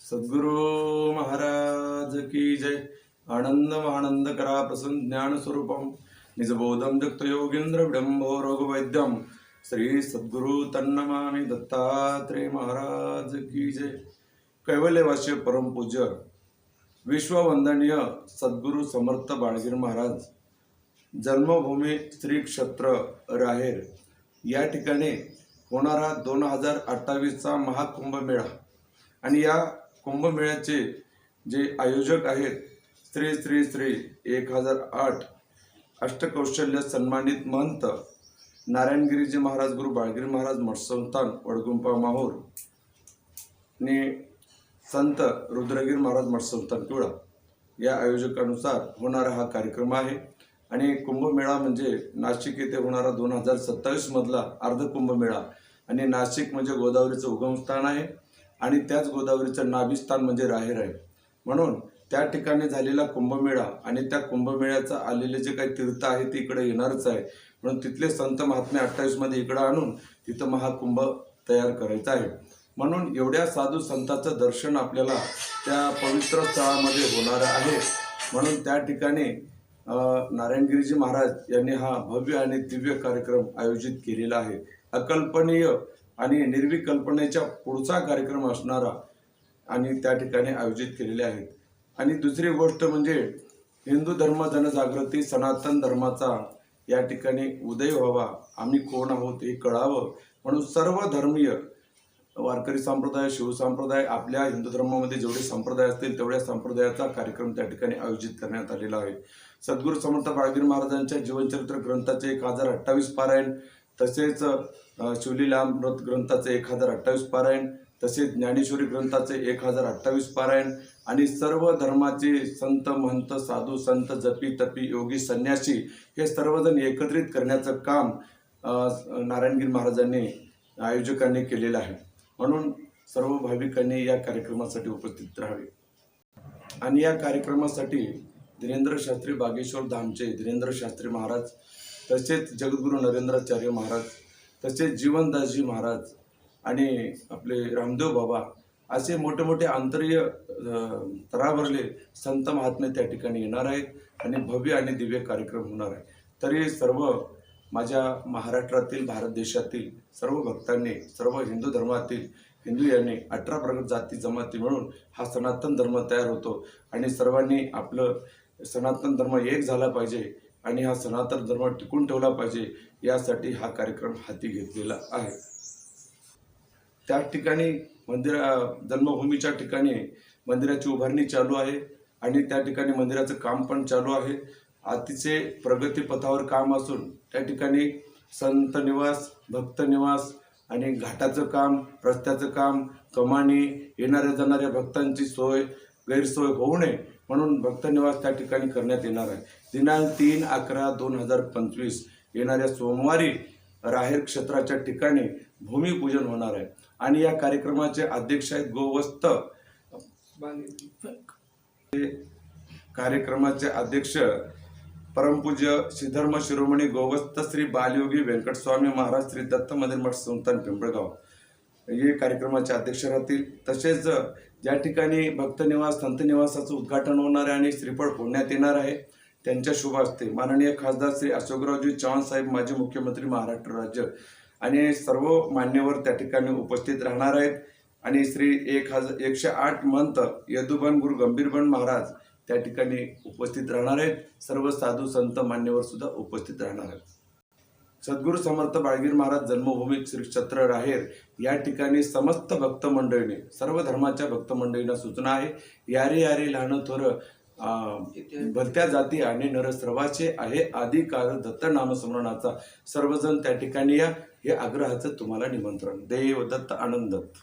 सद्गुरु महाराज की जय। आनंद आनंद करा प्रसन्न ज्ञान स्वरूपम। निजबोधम जगत योगेंद्र विडंबो रोग वैद्यम श्री सद्गुरु तन्नमामी दत्तात्रेय महाराज की जय। कैवल्यवासी परमपूज्य विश्ववंदनीय सद्गुरु समर्थ बाळगीर महाराज। जन्मभूमी श्री क्षेत्र राहेर। या ठिकाणी होणारा दोन हजार अठ्ठावीसचा महाकुंभमेळा. आणि या कुंभमेळ्याचे जे आयोजक आहेत श्री श्री श्री एक हजार आठ अष्टकौशल्य सन्मानित महंत नारायणगिरीजी महाराज गुरु बाळगिरी महाराज मठसंस्थान वडगुंपा माहूर आणि संत रुद्रगिरी महाराज मठसंस्थान किवळा या आयोजकानुसार होणारा हा कार्यक्रम आहे. आणि कुंभमेळा म्हणजे नाशिक येथे होणारा दोन हजार सत्तावीसमधला अर्ध कुंभमेळा. आणि नाशिक म्हणजे गोदावरीचं उगमस्थान आहे आणि त्याच गोदावरीचं नाभिस्थान म्हणजे राहेर आहे. म्हणून त्या ठिकाणी झालेला कुंभमेळा आणि त्या कुंभमेळ्याचं आलेले जे काही तीर्थ आहे ते इकडे येणारच आहे. म्हणून तिथले संत महात्मे अठ्ठावीसमध्ये इकडं आणून तिथं महाकुंभ तयार करायचा आहे. म्हणून एवढ्या साधू संतांचं दर्शन आपल्याला त्या पवित्र स्थळामध्ये होणार आहे. म्हणून त्या ठिकाणी नारायणगिरीजी महाराज यांनी हा भव्य आणि दिव्य कार्यक्रम आयोजित केलेला आहे. अकल्पनीय आणि निर्विकल्पनेच्या पुढचा कार्यक्रम असणारा आणि त्या ठिकाणी आयोजित केलेले आहेत. आणि दुसरी गोष्ट म्हणजे हिंदू धर्म जनजागृती सनातन धर्माचा या ठिकाणी उदय व्हावा आम्ही कोण आहोत हे कळावं म्हणून सर्व धर्मीय वारकरी संप्रदाय शिवसंप्रदाय आपल्या हिंदू धर्मामध्ये जेवढे संप्रदाय असतील तेवढ्या संप्रदायाचा कार्यक्रम त्या ठिकाणी आयोजित करण्यात आलेला आहे. सद्गुरू समर्थ बाळगीर महाराजांच्या जीवनचरित्र ग्रंथाचे एक हजार अठ्ठावीस पारायण तसेच शिवलीलाम मृत ग्रंथाचे एक हजार अठ्ठावीस पारायण तसेच ज्ञानेश्वरी ग्रंथाचे एक हजार अठ्ठावीस पारायण आणि सर्व धर्माचे संत महंत साधू संत जपी तपी योगी संन्यासी हे सर्वजण एकत्रित करण्याचं काम नारायणगिरी महाराजांनी आयोजकांनी केलेलं आहे. म्हणून सर्व भाविकांनी या कार्यक्रमासाठी उपस्थित राहावे. आणि या कार्यक्रमासाठी धीरेंद्र शास्त्री बागेश्वर धामचे धीरेंद्र शास्त्री महाराज तसेच जगद्गुरू नरेंद्राचार्य महाराज तसेच जीवनदासजी महाराज आणि आपले रामदेव बाबा असे मोठे मोठे आंतरीय अ, संत महात्मे त्या ठिकाणी येणार आहेत आणि भव्य आणि दिव्य कार्यक्रम होणार आहे. तरी सर्व माझ्या महाराष्ट्रातील भारत देशातील सर्व भक्तांनी सर्व हिंदू धर्मातील हिंदू यांनी अठरा प्रगत जाती जमाती मिळून हा सनातन धर्म तयार होतो आणि सर्वांनी आपलं सनातन धर्म एक झाला पाहिजे आणि हा सनातन धर्म टिकून ठेवला पाहिजे यासाठी हा कार्यक्रम हाती घेतलेला आहे. त्या ठिकाणी मंदिरा जन्मभूमीच्या ठिकाणी मंदिराची उभारणी चालू आहे आणि त्या ठिकाणी मंदिराचं काम पण चालू आहे. अतिशय प्रगतीपथावर काम असून त्या ठिकाणी संत निवास भक्त निवास आणि घाटाचं काम रस्त्याचं काम कमाणी येणाऱ्या जाणाऱ्या भक्तांची सोय गैरसोय होऊ नये म्हणून भक्तनिवास त्या ठिकाणी करण्यात येणार आहे. दिनांक तीन अकरा दोन हजार पंचवीस येणाऱ्या सोमवारी राहेर क्षेत्राच्या ठिकाणी भूमिपूजन होणार आहे. आणि या कार्यक्रमाचे अध्यक्ष आहेत गोवस्त. कार्यक्रमाचे अध्यक्ष परमपूज्य श्रीधर्म शिरोमणी गोवस्त श्री बालयोगी व्यंकटस्वामी महाराज श्री दत्त मंदिर मठ संस्थान पिंपळगाव. हे कार्यक्रमाचे अध्यक्ष राहतील. तसेच ज्या ठिकाणी भक्त निवास संत निवासाचं उद्घाटन होणार आहे आणि श्रीफळ फोडण्यात येणार आहे त्यांच्या शुभ हस्ते माननीय खासदार श्री अशोकरावजी चव्हाण साहेब माजी मुख्यमंत्री महाराष्ट्र राज्य आणि सर्व मान्यवर त्या ठिकाणी उपस्थित राहणार आहेत. आणि श्री एक हजार एकशे आठ मंत यदुबन गुरु गंभीरबन महाराज त्या ठिकाणी उपस्थित राहणार आहेत. सर्व साधू संत मान्यवर सुद्धा उपस्थित राहणार आहेत. सद्गुरू समर्थ बाळगीर महाराज जन्मभूमी श्री क्षेत्र राहेर या ठिकाणी समस्त भक्त मंडळीने सर्व धर्माच्या भक्त मंडळींना सूचना आहे. यारे यारे लहान थोर भलत्या जाती आणि नरस्रवाचे आहे. आदी काळ दत्त नामस्मरणाचा सर्वजण त्या ठिकाणी या. हे आग्रहाचं तुम्हाला निमंत्रण. देव दत्त आनंद दत्त